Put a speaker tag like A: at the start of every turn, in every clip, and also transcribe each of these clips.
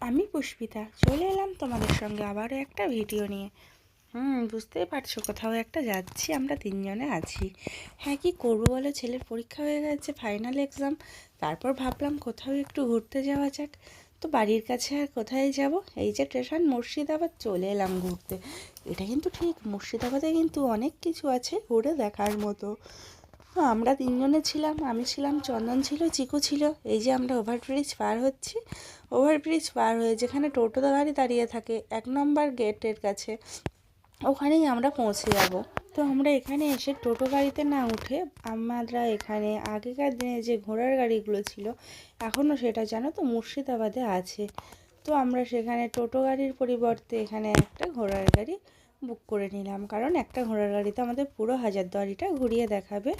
A: আমি পুষ্পিতা, চলে এলাম তোমাদের সঙ্গে আবারও একটা ভিডিও নিয়ে। হুম, বুঝতেই পারছ, কোথাও একটা যাচ্ছি, আমরা তিনজনে আছি। হ্যাঁ কি করব বলো? ছেলের পরীক্ষা হয়ে গেছে ফাইনাল এক্সাম তারপর ভাবলাম কোথাও একটু ঘুরতে যাওয়া যাক। তো বাড়ির কাছে আর কোথায় যাব? এই যে স্টেশন, মুর্শিদাবাদ, চলে এলাম ঘুরতে। এটা কিন্তু ঠিক, মুর্শিদাবাদে কিন্তু অনেক কিছু আছে, ঘুরে দেখার মতো। আমরা তিনজনে ছিলাম, আমি ছিলাম, চন্দন ছিল, চিকু ছিল। এই যে আমরা ওভারব্রিজ পার হচ্ছি। ওভারব্রিজ পার হয়ে যেখানে টোটো গাড়ি দাঁড়িয়ে থাকে, এক নম্বর গেটের কাছে, ওখানেই আমরা পৌঁছে যাব। তো আমরা এখানে এসে টোটো গাড়িতে না উঠে আমরা এখানে আগেকার দিনে যে ঘোড়ার গাড়িগুলো ছিল এখনও সেটা জানো তো মুর্শিদাবাদে আছে। তো আমরা সেখানে টোটো গাড়ির পরিবর্তে এখানে একটা ঘোড়ার গাড়ি বুক করে নিলাম। কারণ একটা ঘোড়ার গাড়িতে আমাদের পুরো হাজারদুয়ারিটা ঘুরিয়ে দেখাবে।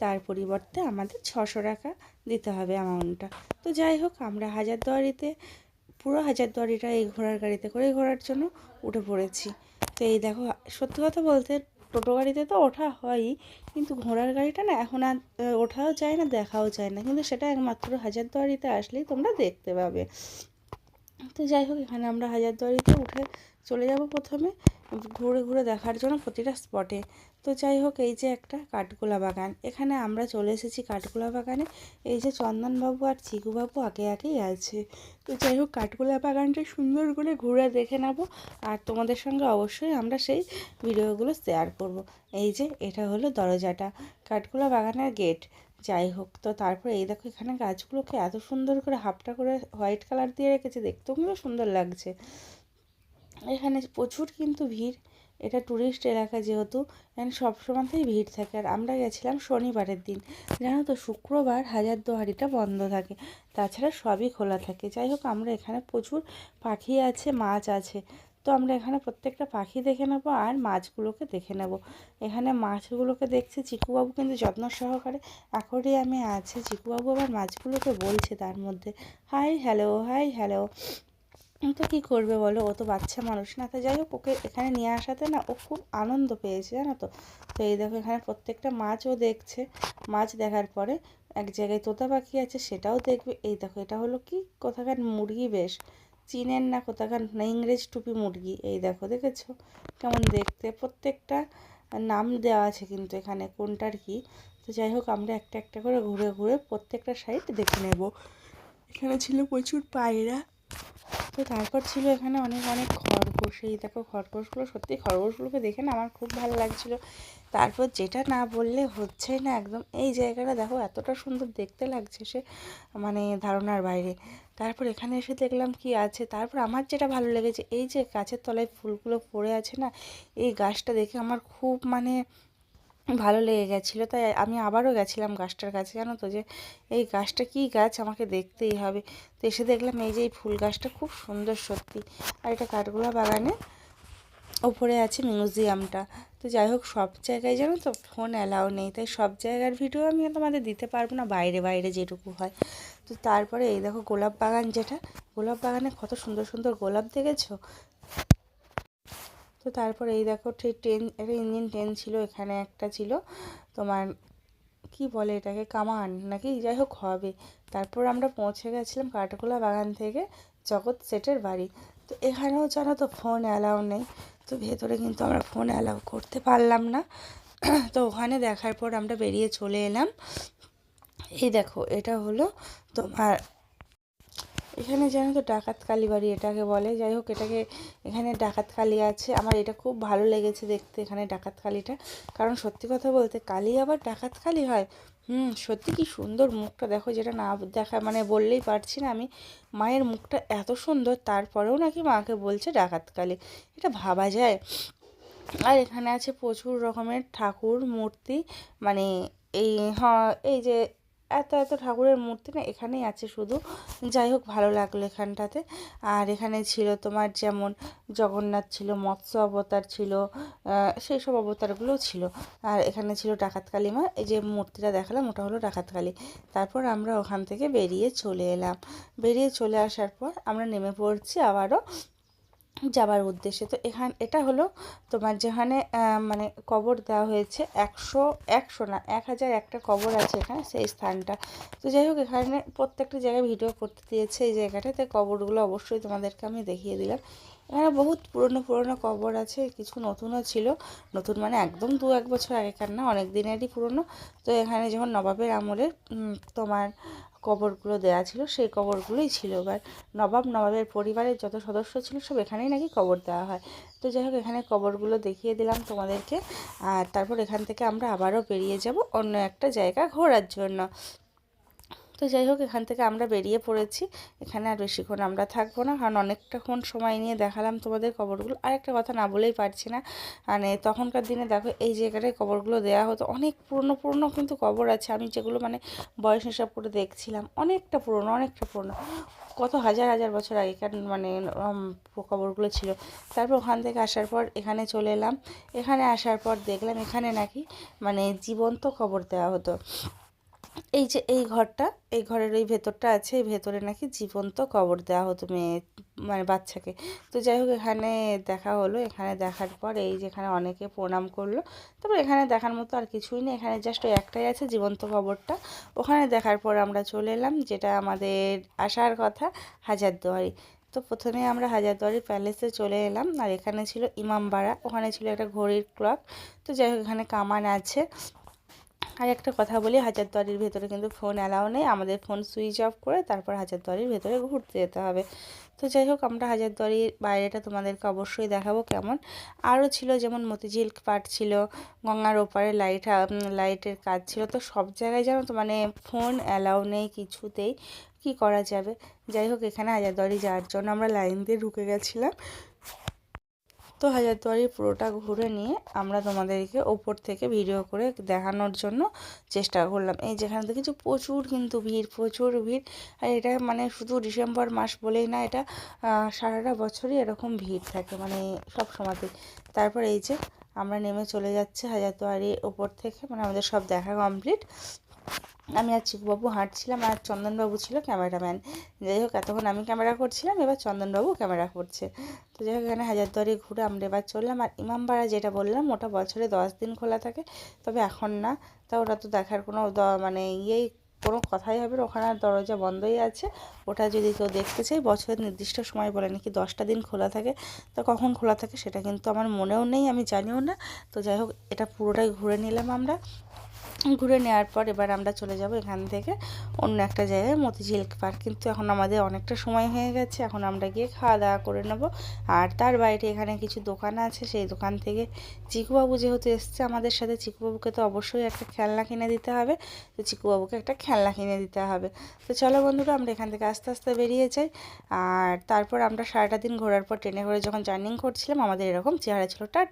A: তার পরিবর্তে আমাদের ছশো টাকা দিতে হবে অ্যামাউন্টটা তো যাই হোক, আমরা হাজারদুয়ারিতে পুরো হাজারদুয়ারিটা এই ঘোড়ার গাড়িতে করে ঘোরার জন্য উঠে পড়েছি। তো এই দেখো, সত্যি কথা বলতে টোটো গাড়িতে তো ওঠা হয়ই, কিন্তু ঘোড়ার গাড়িটা না এখন আর ওঠাও যায় না, দেখাও যায় না। কিন্তু সেটা একমাত্র হাজারদুয়ারিতে আসলেই তোমরা দেখতে পাবে। তো যাই হোক, এখানে আমরা হাজারদুয়ারিতে উঠে চলে যাব প্রথমে, ঘুরে ঘুরে দেখার জন্য প্রতিটা স্পটে তো যাই হোক, এই যে একটা কাঠগোলা বাগান। এখানে আমরা চলে এসেছি কাঠগোলা বাগানে। এই যে চন্দনবাবু আর চিকুবাবু আগে আগেই আছে। তো যাই হোক, কাঠগোলা বাগানটা সুন্দর করে ঘুরে দেখে নেব আর তোমাদের সঙ্গে অবশ্যই আমরা সেই ভিডিওগুলো শেয়ার করব। এই যে, এটা হলো দরজাটা। কাঠগোলা বাগানের গেট যাই হোক, তো তারপরে এই দেখো এখানে গাছগুলোকে এত সুন্দর করে হাফটা করে হোয়াইট কালার দিয়ে রেখেছে, দেখতেও কিন্তু সুন্দর লাগছে। এখানে প্রচুর কিন্তু ভিড়, এটা ট্যুরিস্ট এলাকা যেহেতু এখানে সবসময়তেই ভিড় থাকে। আর আমরা গেছিলাম শনিবারের দিন, জানো তো শুক্রবার হাজারদুয়ারিটা বন্ধ থাকে, তাছাড়া সবই খোলা থাকে। যাই হোক, আমরা এখানে প্রচুর পাখি আছে, মাছ আছে তো আমরা এখানে প্রত্যেকটা পাখি দেখে নেব আর মাছগুলোকে দেখে নেব। এখানে মাছগুলোকে দেখছে, চিকুবাবু কিন্তু যত্ন সহকারে অ্যাকোরিয়ামে আছে। চিকুবাবু আবার মাছগুলোকে বলছে তার মধ্যে, হাই, হ্যালো হাই, হ্যালো। তো কী করবে বলো? ও তো বাচ্চা মানুষ না। তো যাই হোক, ওকে এখানে নিয়ে আসাতে না ও খুব আনন্দ পেয়েছে, জানো তো? তো এই দেখো, এখানে প্রত্যেকটা মাছও দেখছে। মাছ দেখার পরে এক জায়গায় তোতা পাখি আছে, সেটাও দেখবে। এই দেখো, এটা হলো কি? কোথাকার মুরগি বেশ। চীনের না কোথাকার না ইংরেজ টুপি মুরগি, এই দেখো দেখেছ? কেমন দেখতে? প্রত্যেকটা নাম দেওয়া আছে কিন্তু এখানে, কোনটার কি? তো যাই হোক, আমরা একটা একটা করে ঘুরে ঘুরে প্রত্যেকটা সাইড দেখে নেব। এখানে ছিল প্রচুর পায়রা। তো তারপর ছিল এখানে অনেক অনেক খরগোশ। এই দেখো খরগোশগুলো, সত্যি খরগোশগুলোকে দেখে না আমার খুব ভালো লাগছিল। তারপর যেটা না বললে হচ্ছে না একদম, এই জায়গাটা দেখো এতটা সুন্দর দেখতে লাগছে সে মানে ধারণার বাইরে। তারপর এখানে এসে দেখলাম কি আছে, তারপর আমার যেটা ভালো লেগেছে, এই যে গাছের তলায় ফুলগুলো পড়ে আছে না, এই গাছটা দেখে আমার খুব মানে ভালো লেগে গেছিল, তাই আমি আবারও গেছিলাম গাছটার কাছে, জানো তো যে এই গাছটা কী গাছ আমাকে দেখতেই হবে। তো এসে দেখলাম এই যে এই ফুল গাছটা খুব সুন্দর সত্যি। আর এটা কাঠগোলা বাগানে ওপরে আছে মিউজিয়ামটা। তো যাই হোক, সব জায়গায় জানো তো ফোন অ্যালাউ নেই, তাই সব জায়গার ভিডিও আমি তোমাদের দিতে পারব না, বাইরে বাইরে যেটুকু হয়। তো তারপরে এই দেখো গোলাপ বাগান যেটা, গোলাপ বাগানে কত সুন্দর সুন্দর গোলাপ দেখেছ? তো তারপর এই দেখো সেই ট্রেন, একটা ইঞ্জিন ট্রেন ছিল, এখানে একটা ছিল। তোমার কি বলে এটাকে? কামান নাকি? যাই হোক, হবে। তারপর আমরা পৌঁছে গেছিলাম কাঠগোলা বাগান থেকে জগৎ সেটের বাড়ি। তো এখানেও জানো তো ফোন অ্যালাউ নেই। তো ভেতরে কিন্তু আমরা ফোন অ্যালাউ করতে পারলাম না। তো ওখানে দেখার পর আমরা বেরিয়ে চলে এলাম। এই দেখো, এটা হলো তোমার এখানে জানো তো ডাকাত কালী বাড়ি এটাকে বলে। যাই হোক, এটাকে এখানে ডাকাত কালী আছে। আমার এটা খুব ভালো লেগেছে দেখতে এখানে ডাকাত কালীটা। কারণ সত্যি কথা বলতে কালী আবার ডাকাত কালী হয়। হুম, সত্যি কি সুন্দর মুখটা। দেখো যেটা না দেখা মানে বললেই পারছি না আমি। মায়ের মুখটা এত সুন্দর, তারপরেও নাকি মাকে বলছে ডাকাত কালী। এটা ভাবা যায়। আর এখানে আছে প্রচুর রকমের ঠাকুর মূর্তি। মানে এই হ্যাঁ এই যে এত এত ঠাকুরের মূর্তি না এখানেই আছে শুধু। যাই হোক, ভালো লাগল এখানটাতে। আর এখানে ছিল তোমার যেমন জগন্নাথ ছিল, মৎস্য অবতার ছিল সেই সব অবতারগুলো ছিল। আর এখানে ছিল ডাকাত কালী মা। এই যে মূর্তিটা দেখালাম, ওটা হলো ডাকাত কালী। তারপর আমরা ওখান থেকে বেরিয়ে চলে এলাম। বেরিয়ে চলে আসার পর আমরা নেমে পড়ছি আবারও যাবার উদ্দেশ্যে। তো এখান, এটা হলো তোমার যেখানে মানে কবর দেওয়া হয়েছে, একশো একশো না, এক হাজার একটা কবর আছে এখানে, সেই স্থানটা। তো যাই হোক, এখানে প্রত্যেকটা জায়গায় ভিডিও করতে দিয়েছে এই জায়গাটাতে কবরগুলো অবশ্যই তোমাদেরকে আমি দেখিয়ে দিলাম। এখানে বহুত পুরনো পুরনো কবর আছে, কিছু নতুনও ছিল, নতুন মানে একদম দু এক বছর আগেকার না, অনেক দিনেরই পুরনো। তো এখানে যখন নবাবের আমলে তোমার কবরগুলো দেয়া ছিল, সেই কবরগুলোই ছিল। এবার নবাব, নবাবের পরিবারের যত সদস্য ছিল, সব এখানেই নাকি কবর দেওয়া হয়। তো যাই হোক, এখানে কবরগুলো দেখিয়ে দিলাম তোমাদেরকে। আর তারপর এখান থেকে আমরা আবারও বেরিয়ে যাব অন্য একটা জায়গা ঘোরার জন্য। তো যাই হোক, এখান থেকে আমরা বেরিয়ে পড়েছি। এখানে আর বেশিক্ষণ আমরা থাকব না, কারণ অনেকটাক্ষণ সময় নিয়ে দেখালাম তোমাদের কবরগুলো আর একটা কথা না বলেই পারছি না। মানে তখনকার দিনে দেখো, এই জায়গাটায় কবরগুলো দেওয়া হতো। অনেক পুরনো পুরনো কিন্তু কবর আছে। আমি যেগুলো মানে বয়স হিসাব করে দেখছিলাম, অনেকটা পুরনো অনেকটা পুরনো। কত হাজার হাজার বছর আগেকার মানে কবরগুলো ছিল। তারপর ওখান থেকে আসার পর এখানে চলে এলাম। এখানে আসার পর দেখলাম এখানে নাকি মানে জীবন্ত কবর দেওয়া হতো। এই যে এই ঘরটা, এই ঘরের ওই ভেতরটা আছে, এই ভেতরে নাকি জীবন্ত কবর দেওয়া হতো মেয়ে মানে বাচ্চাকে। তো যাই হোক, এখানে দেখা হলো, এখানে দেখার পর এই যেখানে অনেকে প্রণাম করল। তারপর এখানে দেখার মতো আর কিছুই নেই, এখানে জাস্ট ওই একটাই আছে, জীবন্ত কবরটা। ওখানে দেখার পর আমরা চলে এলাম, যেটা আমাদের আসার কথা, হাজারদুয়ারি। তো প্রথমে আমরা হাজারদুয়ারি প্যালেসে চলে এলাম, আর এখানে ছিল ইমামবাড়া, ওখানে ছিল একটা ঘড়ির ক্লক তো যাই হোক, এখানে কামান আছে। আর একটা কথা বলি, হাজারদুয়ারির ভেতরে কিন্তু ফোন অ্যালাউ নেই। আমাদের ফোন সুইচ অফ করে তারপর হাজারদুয়ারির ভেতরে ঘুরতে যেতে হবে। তো যাই হোক, আমরা হাজারদুয়ারির বাইরেটা তোমাদেরকে অবশ্যই দেখাবো কেমন। আরও ছিল যেমন মতিঝিল পার্ক ছিল, গঙ্গার ওপারে লাইট লাইটের কাজ ছিল। তো সব জায়গায় জানো তো মানে ফোন অ্যালাউ নেই কিছুতেই, কি করা যাবে? যাই হোক, এখানে হাজারদুয়ারি যাওয়ার জন্য আমরা লাইন দিয়ে ঢুকে গেছিলাম। তো হাজারদুয়ারি পুরোটা ঘুরে নিয়ে আমরা তোমাদেরকে ওপর থেকে ভিডিও করে দেখানোর জন্য চেষ্টা করলাম। এই যেখানে দেখেছ প্রচুর কিন্তু ভিড়, প্রচুর ভিড়। আর এটা মানে শুধু ডিসেম্বর মাস বলেই না, এটা সারাটা বছরই এরকম ভিড় থাকে মানে সব সময়তে। তারপর এই যে আমরা নেমে চলে যাচ্ছে হাজারদুয়ারি ওপর থেকে মানে আমাদের সব দেখা কমপ্লিট আমি আর চিকুবাবু হাঁটছিলাম আর চন্দনবাবু ছিল ক্যামেরাম্যান। যাই হোক, এতক্ষণ আমি ক্যামেরা করছিলাম, এবার চন্দনবাবু ক্যামেরা করছে। তো যাই হোক, এখানে হাজারদুয়ারি ঘুরে আমরা এবার চললাম। আর ইমামবাড়া যেটা বললাম, ওটা বছরে দশ দিন খোলা থাকে, তবে এখন না। তা ওটা তো দেখার কোনো মানে ইয়েই, কোনো কথাই হবে না। ওখানে দরজা বন্ধই আছে। ওটা যদি কেউ দেখতে চাই বছরের নির্দিষ্ট সময় বলে নাকি দশটা দিন খোলা থাকে। তো কখন খোলা থাকে সেটা কিন্তু আমার মনেও নেই, আমি জানিও না। তো যাই হোক, এটা পুরোটাই ঘুরে নিলাম আমরা। ঘুরে নেওয়ার পর এবার আমরা চলে যাব এখান থেকে অন্য একটা জায়গায়, মতিঝিল পার্ক। কিন্তু এখন আমাদের অনেকটা সময় হয়ে গেছে, এখন আমরা গিয়ে খাওয়া দাওয়া করে নেব। আর তার বাইরে এখানে কিছু দোকান আছে, সেই দোকান থেকে চিকুবাবু যেহেতু এসছে আমাদের সাথে, চিকুবাবুকে তো অবশ্যই একটা খেলনা কিনে দিতে হবে। তো চিকুবাবুকে একটা খেলনা কিনে দিতে হবে। তো চলো বন্ধুরা, আমরা এখান থেকে আস্তে আস্তে বেরিয়ে যাই। আর তারপর আমরা সারাটা দিন ঘোরার পর ট্রেনে করে যখন জার্নিং করছিলাম, আমাদের এরকম চেহারা ছিল। টাটা!